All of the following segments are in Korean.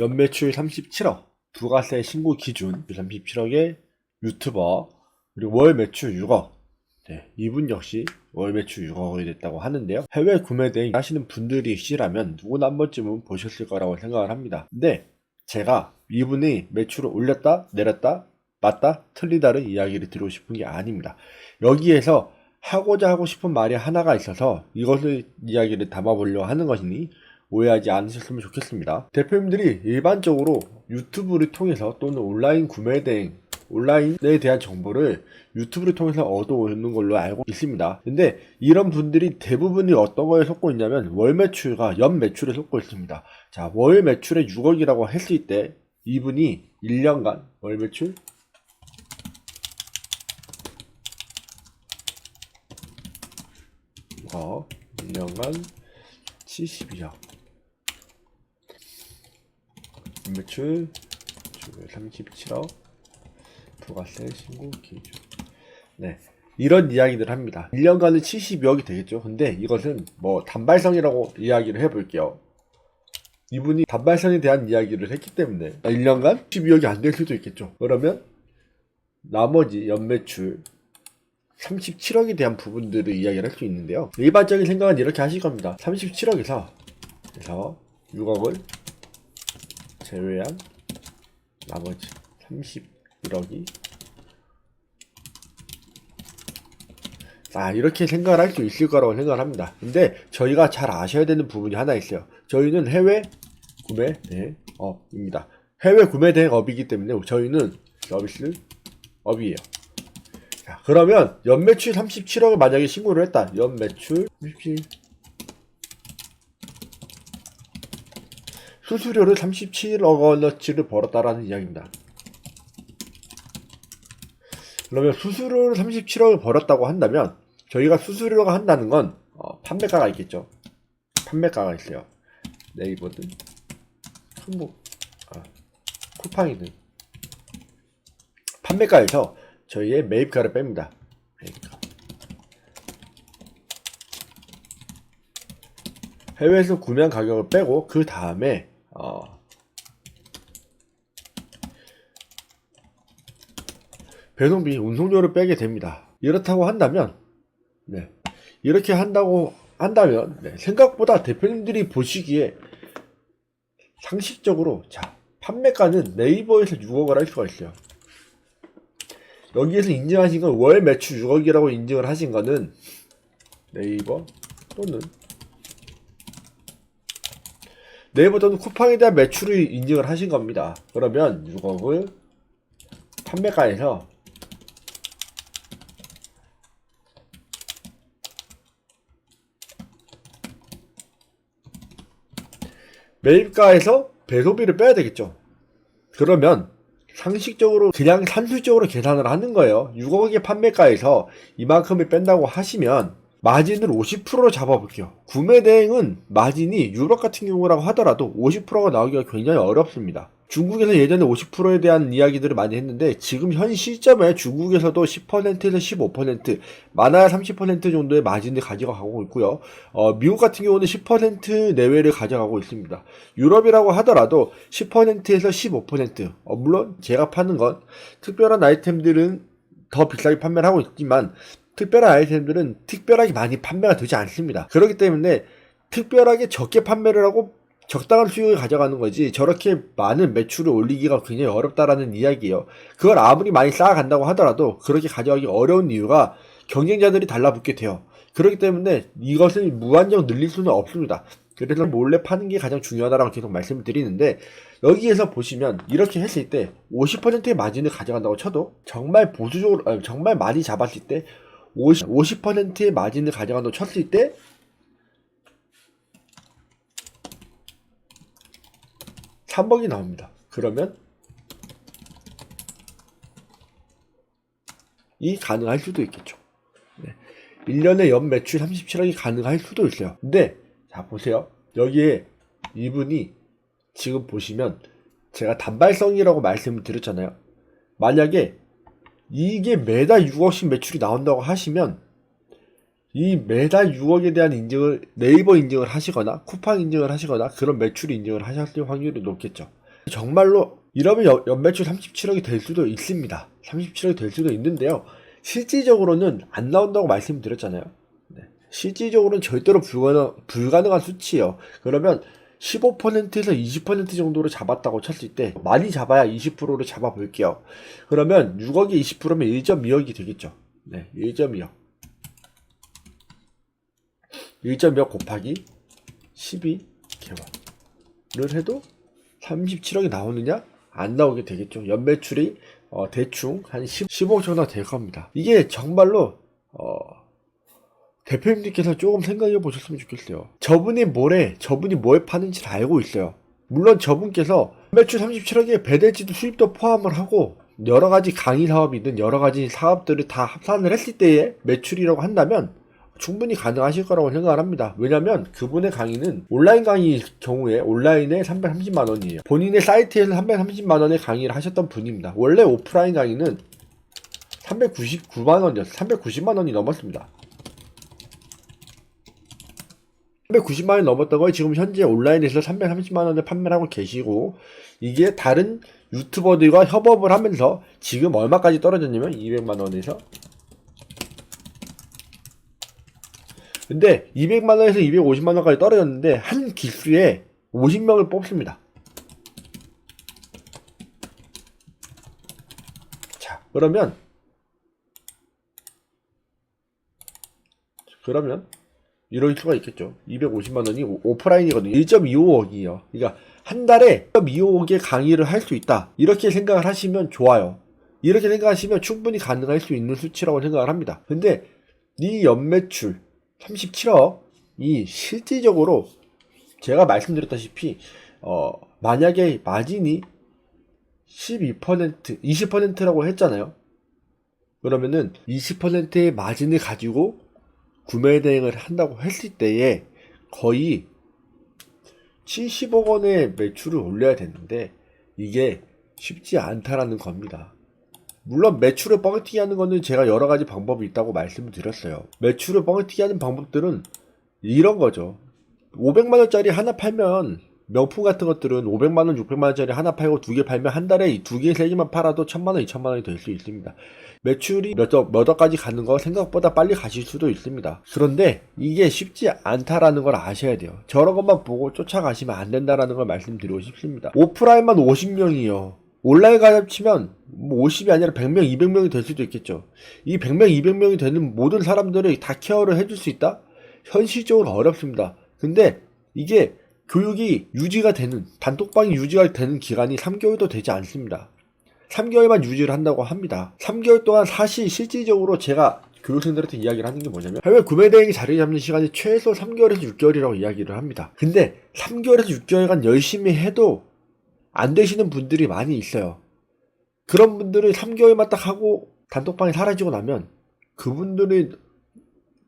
연매출 37억, 부가세 신고 기준 37억의 유튜버, 그리고 월 매출 6억. 네, 이분 역시 월 매출 6억이 됐다고 하는데요. 해외 구매 대행 하시는 분들이시라면 누구나 한 번쯤은 보셨을 거라고 생각을 합니다. 근데 제가 이분이 매출을 올렸다, 내렸다, 맞다, 틀리다를 이야기를 드리고 싶은 게 아닙니다. 여기에서 하고자 하고 싶은 말이 하나가 있어서 이것을 이야기를 담아보려고 하는 것이니 오해하지 않으셨으면 좋겠습니다. 대표님들이 일반적으로 유튜브를 통해서 또는 온라인 구매 대행, 온라인에 대한 정보를 유튜브를 통해서 얻어오는 걸로 알고 있습니다. 근데 이런 분들이 대부분이 어떤 거에 속고 있냐면 월 매출과 연 매출에 속고 있습니다. 자, 월 매출에 6억이라고 했을 때 이분이 1년간 월 매출 어, 1년간 72억. 매출 37억. 부가세 신고 기준. 네. 이런 이야기들 합니다. 1년간은 72억이 되겠죠. 근데 이것은 뭐 단발성이라고 이야기를 해볼게요. 이분이 단발성에 대한 이야기를 했기 때문에 1년간 12억이 안 될 수도 있겠죠. 그러면 나머지 연매출 37억에 대한 부분들을 이야기를 할 수 있는데요. 일반적인 생각은 이렇게 하실 겁니다. 37억에서 그래서 6억을 제외한 나머지 31억이 자 이렇게 생각을 할 수 있을 거라고 생각을 합니다. 근데 저희가 잘 아셔야 되는 부분이 하나 있어요. 저희는 해외 구매 대행업입니다. 해외 구매 대행업이기 때문에 저희는 서비스 업이에요. 자, 그러면 연매출 37억을 만약에 신고를 했다. 연매출 37 수수료를 37억 원어치를 벌었다라는 이야기입니다. 그러면 수수료를 37억을 벌었다고 한다면 저희가 수수료가 한다는 건 어, 판매가가 있겠죠. 판매가가 있어요. 네이버든 한국 아, 쿠팡이든 판매가에서 저희의 매입가를 뺍니다. 매입가. 해외에서 구매한 가격을 빼고 그 다음에 어, 배송비, 운송료를 빼게 됩니다. 이렇다고 한다면, 네. 이렇게 한다고 한다면, 네. 생각보다 대표님들이 보시기에 상식적으로, 자, 판매가는 네이버에서 6억을 할 수가 있어요. 여기에서 인증하신 건 월 매출 6억이라고 인증을 하신 거는 네이버 또는 네이버 또는 쿠팡에 대한 매출을 인증을 하신 겁니다. 그러면 6억을 판매가에서 매입가에서 배송비를 빼야 되겠죠. 그러면 상식적으로 그냥 산술적으로 계산을 하는 거예요. 6억의 판매가에서 이만큼을 뺀다고 하시면 마진을 50%로 잡아볼게요. 구매 대행은 마진이 유럽 같은 경우라고 하더라도 50%가 나오기가 굉장히 어렵습니다. 중국에서 예전에 50%에 대한 이야기들을 많이 했는데 지금 현 시점에 중국에서도 10%에서 15% 많아야 30% 정도의 마진을 가져가고 있고요. 어, 미국 같은 경우는 10% 내외를 가져가고 있습니다. 유럽이라고 하더라도 10%에서 15% 어, 물론 제가 파는 건 특별한 아이템들은 더 비싸게 판매를 하고 있지만 특별한 아이템들은 특별하게 많이 판매가 되지 않습니다. 그렇기 때문에 특별하게 적게 판매를 하고 적당한 수익을 가져가는 거지 저렇게 많은 매출을 올리기가 굉장히 어렵다라는 이야기예요. 그걸 아무리 많이 쌓아간다고 하더라도 그렇게 가져가기 어려운 이유가 경쟁자들이 달라붙게 돼요. 그렇기 때문에 이것을 무한정 늘릴 수는 없습니다. 그래서 몰래 파는 게 가장 중요하다라고 계속 말씀을 드리는데 여기에서 보시면 이렇게 했을 때 50%의 마진을 가져간다고 쳐도 정말 보수적으로 정말 많이 잡았을 때 50, 50%의 마진을 가져간다고 쳤을 때 3억이 나옵니다. 그러면 이 가능할 수도 있겠죠. 네. 1년에 연 매출 37억이 가능할 수도 있어요. 근데 자 보세요. 여기에 이분이 지금 보시면 제가 단발성이라고 말씀을 드렸잖아요. 만약에 이게 매달 6억씩 매출이 나온다고 하시면 이 매달 6억에 대한 인증을 네이버 인증을 하시거나 쿠팡 인증을 하시거나 그런 매출 인증을 하셨을 확률이 높겠죠. 정말로 이러면 연- 연매출 37억이 될 수도 있습니다. 37억이 될 수도 있는데요. 실질적으로는 안 나온다고 말씀드렸잖아요. 네. 실질적으로는 절대로 불가능, 불가능한 수치예요. 그러면 15%에서 20% 정도로 잡았다고 쳤을 때 많이 잡아야 20%를 잡아볼게요. 그러면 6억이 20%면 1.2억이 되겠죠. 네, 1.2억. 1.2억 곱하기 12 개월을 해도 37억이 나오느냐? 안 나오게 되겠죠. 연매출이 어, 대충 한 10, 15억 정도 될 겁니다. 이게 정말로 어, 대표님들께서 조금 생각해 보셨으면 좋겠어요. 저분이 뭐래, 저분이 뭘 파는지 를 알고 있어요. 물론 저분께서 매출 37억에 배대지도 수입도 포함을 하고 여러 가지 강의 사업이든 여러 가지 사업들을 다 합산을 했을 때의 매출이라고 한다면 충분히 가능하실 거라고 생각을 합니다. 왜냐면 그분의 강의는 온라인 강의 경우에 온라인에 330만 원이에요. 본인의 사이트에서 330만 원의 강의를 하셨던 분입니다. 원래 오프라인 강의는 399만 원이었어요. 390만 원이 넘었습니다. 390만 원이 넘었던 걸 지금 현재 온라인에서 330만 원을 판매를 하고 계시고 이게 다른 유튜버들과 협업을 하면서 지금 얼마까지 떨어졌냐면 200만 원에서 근데 200만 원에서 250만 원까지 떨어졌는데 한 기수에 50명을 뽑습니다. 자, 그러면 그러면 이럴 수가 있겠죠. 250만 원이 오- 오프라인이거든요. 1.25억이에요. 그러니까 한 달에 1.25억의 강의를 할 수 있다. 이렇게 생각을 하시면 좋아요. 이렇게 생각하시면 충분히 가능할 수 있는 수치라고 생각을 합니다. 근데 네 연매출 37억이 실질적으로 제가 말씀드렸다시피 어 만약에 마진이 12% 20%라고 했잖아요. 그러면은 20%의 마진을 가지고 구매 대행을 한다고 했을 때에 거의 70억 원의 매출을 올려야 되는데 이게 쉽지 않다라는 겁니다. 물론 매출을 뻥튀기 하는 거는 제가 여러 가지 방법이 있다고 말씀을 드렸어요. 매출을 뻥튀기 하는 방법들은 이런 거죠. 500만 원짜리 하나 팔면 명품 같은 것들은 500만 원, 600만 원짜리 하나 팔고 두 개 팔면 한 달에 두 개, 세 개만 팔아도 1000만 원, 2000만 원이 될 수 있습니다. 매출이 몇, 억, 몇 억까지 가는 거 생각보다 빨리 가실 수도 있습니다. 그런데 이게 쉽지 않다라는 걸 아셔야 돼요. 저런 것만 보고 쫓아가시면 안 된다라는 걸 말씀드리고 싶습니다. 오프라인만 50명이요. 온라인 가입 치면 뭐 50이 아니라 100명, 200명이 될 수도 있겠죠. 이 100명, 200명이 되는 모든 사람들을 다 케어를 해줄 수 있다? 현실적으로 어렵습니다. 근데 이게 교육이 유지가 되는, 단톡방이 유지가 되는 기간이 3개월도 되지 않습니다. 3개월만 유지를 한다고 합니다. 3개월 동안 사실 실질적으로 제가 교육생들한테 이야기를 하는 게 뭐냐면 해외 구매 대행이 자리 잡는 시간이 최소 3개월에서 6개월이라고 이야기를 합니다. 근데 3개월에서 6개월간 열심히 해도 안 되시는 분들이 많이 있어요. 그런 분들을 3개월만 딱 하고 단톡방이 사라지고 나면 그분들이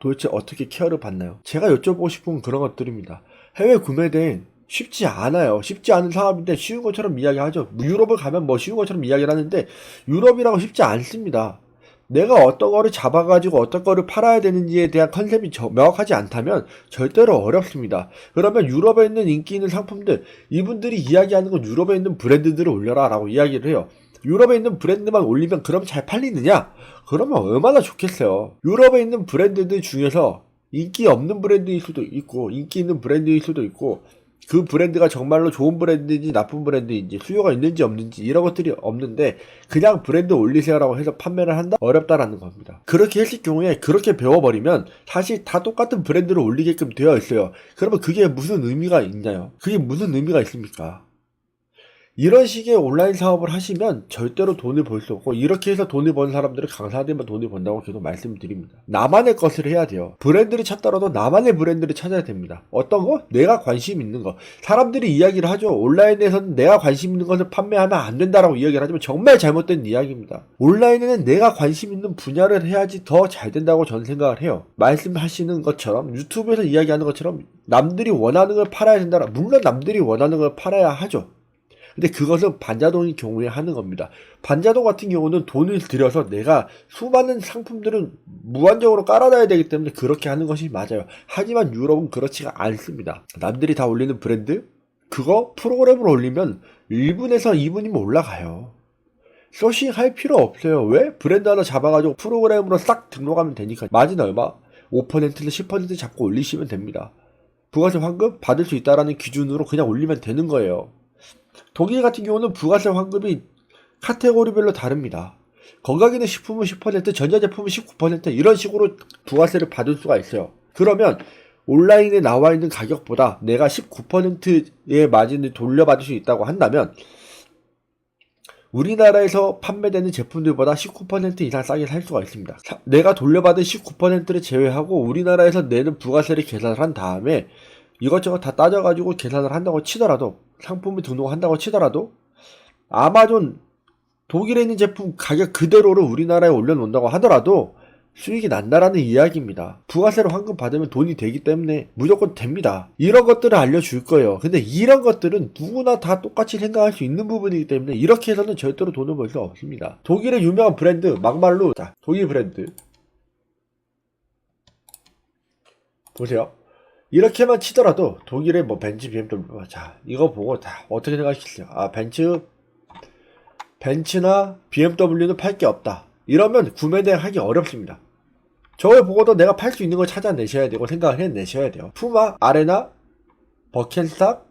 도대체 어떻게 케어를 받나요? 제가 여쭤보고 싶은 건 그런 것들입니다. 해외 구매 대행 쉽지 않아요. 쉽지 않은 사업인데 쉬운 것처럼 이야기하죠. 유럽을 가면 뭐 쉬운 것처럼 이야기를 하는데 유럽이라고 쉽지 않습니다. 내가 어떤 거를 잡아가지고 어떤 거를 팔아야 되는지에 대한 컨셉이 저- 명확하지 않다면 절대로 어렵습니다. 그러면 유럽에 있는 인기 있는 상품들, 이분들이 이야기하는 건 유럽에 있는 브랜드들을 올려라 라고 이야기를 해요. 유럽에 있는 브랜드만 올리면 그럼 잘 팔리느냐? 그러면 얼마나 좋겠어요. 유럽에 있는 브랜드들 중에서 인기 없는 브랜드일 수도 있고, 인기 있는 브랜드일 수도 있고, 그 브랜드가 정말로 좋은 브랜드인지 나쁜 브랜드인지 수요가 있는지 없는지 이런 것들이 없는데 그냥 브랜드 올리세요라고 해서 판매를 한다? 어렵다라는 겁니다. 그렇게 했을 경우에 그렇게 배워버리면 사실 다 똑같은 브랜드를 올리게끔 되어 있어요. 그러면 그게 무슨 의미가 있나요? 그게 무슨 의미가 있습니까? 이런 식의 온라인 사업을 하시면 절대로 돈을 벌 수 없고 이렇게 해서 돈을 버는 사람들은 강사들만 돈을 번다고 계속 말씀드립니다. 나만의 것을 해야 돼요. 브랜드를 찾더라도 나만의 브랜드를 찾아야 됩니다. 어떤 거? 내가 관심 있는 거. 사람들이 이야기를 하죠. 온라인에서는 내가 관심 있는 것을 판매하면 안 된다라고 이야기를 하지만 정말 잘못된 이야기입니다. 온라인에는 내가 관심 있는 분야를 해야지 더 잘 된다고 저는 생각을 해요. 말씀하시는 것처럼 유튜브에서 이야기하는 것처럼 남들이 원하는 걸 팔아야 된다. 물론 남들이 원하는 걸 팔아야 하죠. 근데 그것은 반자동의 경우에 하는 겁니다. 반자동 같은 경우는 돈을 들여서 내가 수많은 상품들은 무한적으로 깔아놔야 되기 때문에 그렇게 하는 것이 맞아요. 하지만 유럽은 그렇지가 않습니다. 남들이 다 올리는 브랜드, 그거 프로그램으로 올리면 1분에서 2분이면 올라가요. 소싱 할 필요 없어요. 왜? 브랜드 하나 잡아가지고 프로그램으로 싹 등록하면 되니까. 마진 얼마? 5%는 10% 잡고 올리시면 됩니다. 부가세 환급 받을 수 있다라는 기준으로 그냥 올리면 되는 거예요. 독일 같은 경우는 부가세 환급이 카테고리별로 다릅니다. 건강기능 식품은 10%, 전자제품은 19% 이런 식으로 부가세를 받을 수가 있어요. 그러면 온라인에 나와 있는 가격보다 내가 19%의 마진을 돌려받을 수 있다고 한다면 우리나라에서 판매되는 제품들보다 19% 이상 싸게 살 수가 있습니다. 사- 내가 돌려받은 19%를 제외하고 우리나라에서 내는 부가세를 계산을 한 다음에 이것저것 다 따져가지고 계산을 한다고 치더라도 상품을 등록한다고 치더라도 아마존 독일에 있는 제품 가격 그대로를 우리나라에 올려놓는다고 하더라도 수익이 난다라는 이야기입니다. 부가세로 환급 받으면 돈이 되기 때문에 무조건 됩니다. 이런 것들을 알려줄 거예요. 근데 이런 것들은 누구나 다 똑같이 생각할 수 있는 부분이기 때문에 이렇게 해서는 절대로 돈을 벌 수 없습니다. 독일의 유명한 브랜드 막말로 자 독일 브랜드 보세요. 이렇게만 치더라도 독일의 뭐 벤츠, BMW 자 이거 보고 다 어떻게 생각하시겠어요? 아 벤츠 벤츠나 BMW는 팔 게 없다. 이러면 구매 대행하기 어렵습니다. 저걸 보고도 내가 팔 수 있는 걸 찾아내셔야 되고 생각을 해내셔야 돼요. 푸마, 아레나, 버켄스탁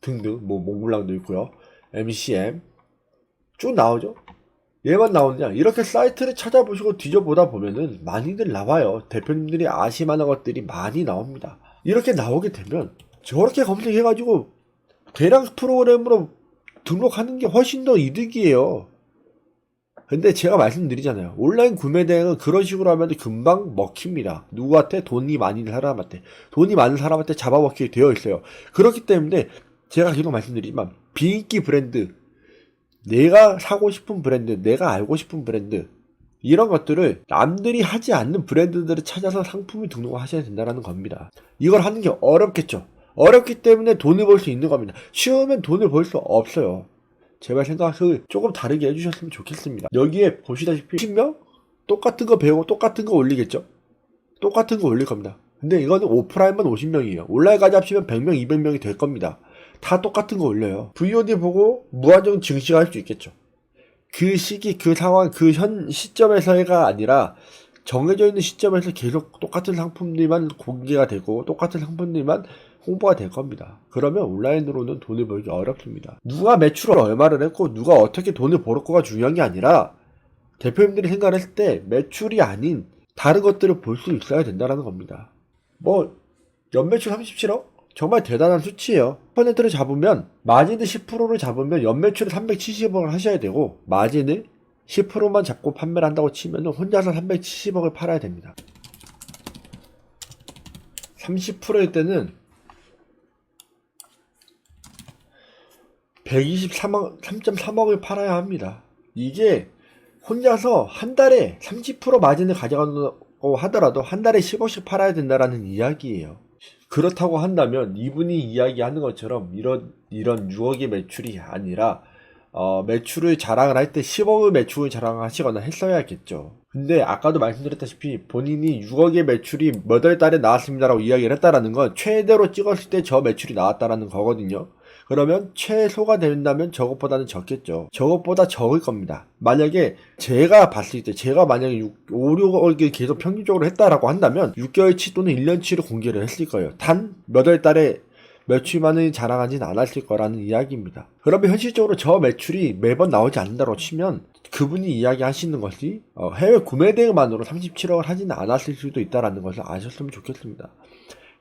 등등 뭐 몽블랑도 있고요. MCM 쭉 나오죠. 얘만 나오느냐 이렇게 사이트를 찾아보시고 뒤져보다 보면은 많이들 나와요. 대표님들이 아시만한 것들이 많이 나옵니다. 이렇게 나오게 되면 저렇게 검색해 가지고 대량 프로그램으로 등록하는 게 훨씬 더 이득이에요. 근데 제가 말씀드리잖아요. 온라인 구매 대행은 그런 식으로 하면 금방 먹힙니다. 누구한테? 돈이 많은 사람한테. 돈이 많은 사람한테 잡아먹히게 되어 있어요. 그렇기 때문에 제가 계속 말씀드리지만 비인기 브랜드, 내가 사고 싶은 브랜드, 내가 알고 싶은 브랜드, 이런 것들을 남들이 하지 않는 브랜드들을 찾아서 상품을 등록하셔야 된다는 겁니다. 이걸 하는 게 어렵겠죠. 어렵기 때문에 돈을 벌 수 있는 겁니다. 쉬우면 돈을 벌 수 없어요. 제발 생각을 조금 다르게 해주셨으면 좋겠습니다. 여기에 보시다시피 10명? 똑같은 거 배우고 똑같은 거 올리겠죠? 똑같은 거 올릴 겁니다. 근데 이거는 오프라인만 50명이에요. 온라인 까지 합치면 100명, 200명이 될 겁니다. 다 똑같은 거 올려요. VOD 보고 무한정 증식할 수 있겠죠. 그 시기, 그 상황, 그 현 시점에서가 아니라 정해져 있는 시점에서 계속 똑같은 상품들만 공개가 되고 똑같은 상품들만 홍보가 될 겁니다. 그러면 온라인으로는 돈을 벌기 어렵습니다. 누가 매출을 얼마를 했고 누가 어떻게 돈을 벌었고가 중요한 게 아니라 대표님들이 생각했을 때 매출이 아닌 다른 것들을 볼 수 있어야 된다는 겁니다. 뭐 연매출 37억? 정말 대단한 수치예요. 퍼센트를 잡으면 마진을 10%를 잡으면 연매출을 370억을 하셔야 되고 마진을 10%만 잡고 판매를 한다고 치면 혼자서 370억을 팔아야 됩니다. 30%일 때는 123억, 3.3억을 팔아야 합니다. 이게 혼자서 한 달에 30% 마진을 가져간다고 하더라도 한 달에 10억씩 팔아야 된다라는 이야기예요. 그렇다고 한다면 이분이 이야기하는 것처럼 이런 이런 6억의 매출이 아니라 어, 매출을 자랑을 할 때 10억의 매출을 자랑하시거나 했어야겠죠. 근데 아까도 말씀드렸다시피 본인이 6억의 매출이 몇 월 달에 나왔습니다라고 이야기를 했다라는 건 최대로 찍었을 때 저 매출이 나왔다라는 거거든요. 그러면 최소가 된다면 저것보다는 적겠죠. 저것보다 적을 겁니다. 만약에 제가 봤을 때 제가 만약에 6, 5, 6억을 계속 평균적으로 했다라고 한다면 6개월치 또는 1년치를 공개를 했을 거예요. 단 몇 월 달에 매출만을 자랑하진 않았을 거라는 이야기입니다. 그러면 현실적으로 저 매출이 매번 나오지 않는다고 치면 그분이 이야기하시는 것이 어, 해외 구매 대행만으로 37억을 하지는 않았을 수도 있다는 것을 아셨으면 좋겠습니다.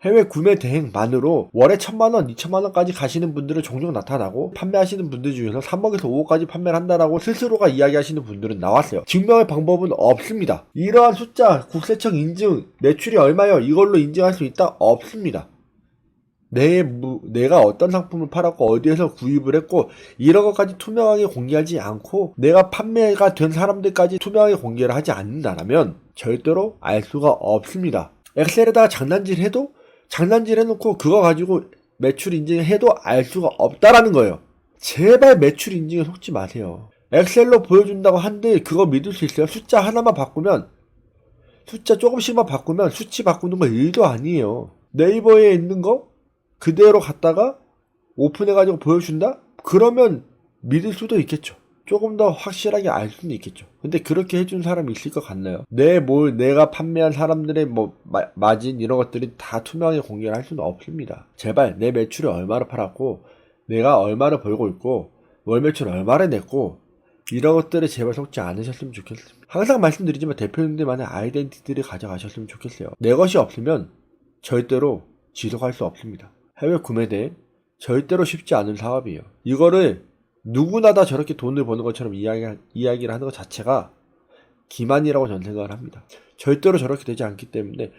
해외 구매 대행만으로 월에 천만 원, 이천만 원까지 가시는 분들은 종종 나타나고 판매하시는 분들 중에서 3억에서 5억까지 판매를 한다라고 스스로가 이야기하시는 분들은 나왔어요. 증명의 방법은 없습니다. 이러한 숫자, 국세청 인증, 매출이 얼마요? 이걸로 인증할 수 있다? 없습니다. 내, 무, 내가 어떤 상품을 팔았고 어디에서 구입을 했고 이런 것까지 투명하게 공개하지 않고 내가 판매가 된 사람들까지 투명하게 공개를 하지 않는다면 절대로 알 수가 없습니다. 엑셀에다가 장난질 해도 장난질 해놓고 그거 가지고 매출 인증해도 알 수가 없다라는 거예요. 제발 매출 인증에 속지 마세요. 엑셀로 보여준다고 한들 그거 믿을 수 있어요? 숫자 하나만 바꾸면 숫자 조금씩만 바꾸면 수치 바꾸는 거 일도 아니에요. 네이버에 있는 거 그대로 갖다가 오픈해가지고 보여준다? 그러면 믿을 수도 있겠죠. 조금 더 확실하게 알 수는 있겠죠. 근데 그렇게 해준 사람이 있을 것 같나요? 내 뭘 내가 판매한 사람들의 뭐 마, 마진 이런 것들이 다 투명하게 공개를 할 수는 없습니다. 제발 내 매출이 얼마를 팔았고 내가 얼마를 벌고 있고 월 매출 얼마를 냈고 이런 것들에 제발 속지 않으셨으면 좋겠습니다. 항상 말씀드리지만 대표님들만의 아이덴티티를 가져가셨으면 좋겠어요. 내 것이 없으면 절대로 지속할 수 없습니다. 해외 구매 대행 절대로 쉽지 않은 사업이에요. 이거를 누구나 다 저렇게 돈을 버는 것처럼 이야기, 이야기 를 하는 것 자체가 기만이라고 저는 생각을 합니다. 절대로 저렇게 되지 않기 때문에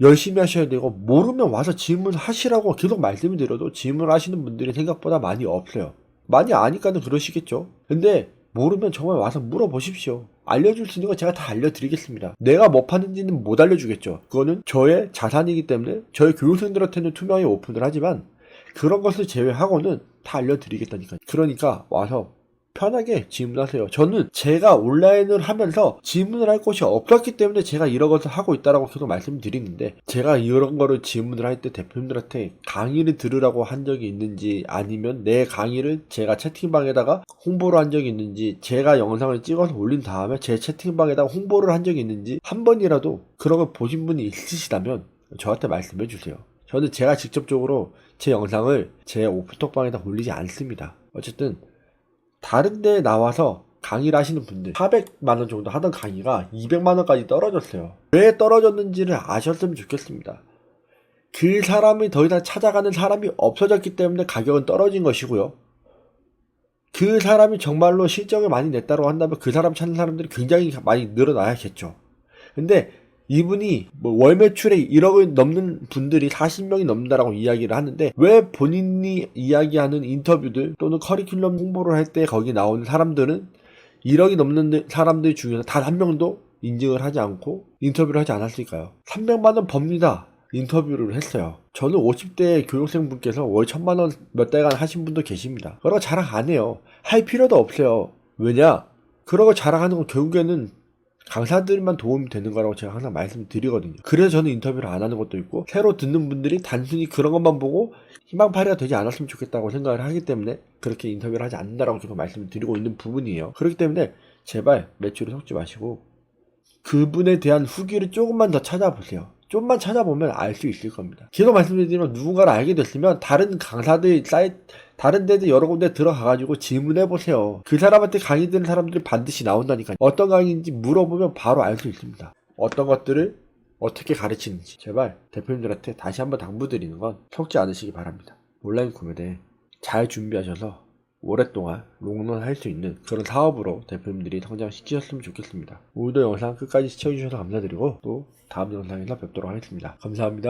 열심히 하셔야 되고 모르면 와서 질문하시라고 계속 말씀을 드려도 질문하시는 분들이 생각보다 많이 없어요. 많이 아니까는 그러시겠죠. 근데 모르면 정말 와서 물어보십시오. 알려줄 수 있는 거 제가 다 알려드리겠습니다. 내가 뭐 파는지는 못 알려주겠죠. 그거는 저의 자산이기 때문에 저희 교육생들한테는 투명하게 오픈을 하지만 그런 것을 제외하고는 다 알려드리겠다니까. 그러니까 와서 편하게 질문하세요. 저는 제가 온라인을 하면서 질문을 할 곳이 없었기 때문에 제가 이런 것을 하고 있다라고 계속 말씀드리는데 제가 이런 거를 질문을 할 때 대표님들한테 강의를 들으라고 한 적이 있는지 아니면 내 강의를 제가 채팅방에다가 홍보를 한 적이 있는지 제가 영상을 찍어서 올린 다음에 제 채팅방에다가 홍보를 한 적이 있는지 한 번이라도 그런 걸 보신 분이 있으시다면 저한테 말씀해 주세요. 저는 제가 직접적으로 제 영상을 제 오프톡방에다 올리지 않습니다. 어쨌든 다른 데에 나와서 강의를 하시는 분들 400만원 정도 하던 강의가 200만원까지 떨어졌어요. 왜 떨어졌는지를 아셨으면 좋겠습니다. 그 사람이 더 이상 찾아가는 사람이 없어졌기 때문에 가격은 떨어진 것이고요. 그 사람이 정말로 실적을 많이 냈다고 한다면 그 사람 찾는 사람들이 굉장히 많이 늘어나야겠죠. 근데 이분이 뭐 월 매출에 1억을 넘는 분들이 40명이 넘는다라고 이야기를 하는데 왜 본인이 이야기하는 인터뷰들 또는 커리큘럼 홍보를 할 때 거기 나오는 사람들은 1억이 넘는 사람들 중에서 단 한 명도 인증을 하지 않고 인터뷰를 하지 않았을까요? 300만 원 법니다. 인터뷰를 했어요. 저는 50대 교육생분께서 월 1000만 원 몇 달간 하신 분도 계십니다. 거 자랑 안 해요. 할 필요도 없어요. 왜냐? 거 자랑하는 건 결국에는 강사들만 도움이 되는 거라고 제가 항상 말씀드리거든요. 그래서 저는 인터뷰를 안 하는 것도 있고 새로 듣는 분들이 단순히 그런 것만 보고 희망파리가 되지 않았으면 좋겠다고 생각을 하기 때문에 그렇게 인터뷰를 하지 않는다라고 제가 말씀을 드리고 있는 부분이에요. 그렇기 때문에 제발 매출을 섞지 마시고 그분에 대한 후기를 조금만 더 찾아보세요. 좀만 찾아보면 알 수 있을 겁니다. 계속 말씀드리지만 누군가를 알게 됐으면 다른 강사들 사이트 다른 데도 여러 군데 들어가가지고 질문해 보세요. 그 사람한테 강의 듣는 사람들이 반드시 나온다니까. 어떤 강의인지 물어보면 바로 알 수 있습니다. 어떤 것들을 어떻게 가르치는지 제발 대표님들한테 다시 한번 당부드리는 건 속지 않으시기 바랍니다. 온라인 구매대 잘 준비하셔서 오랫동안 롱런 할 수 있는 그런 사업으로 대표님들이 성장시키셨으면 좋겠습니다. 오늘도 영상 끝까지 시청해주셔서 감사드리고 또 다음 영상에서 뵙도록 하겠습니다. 감사합니다.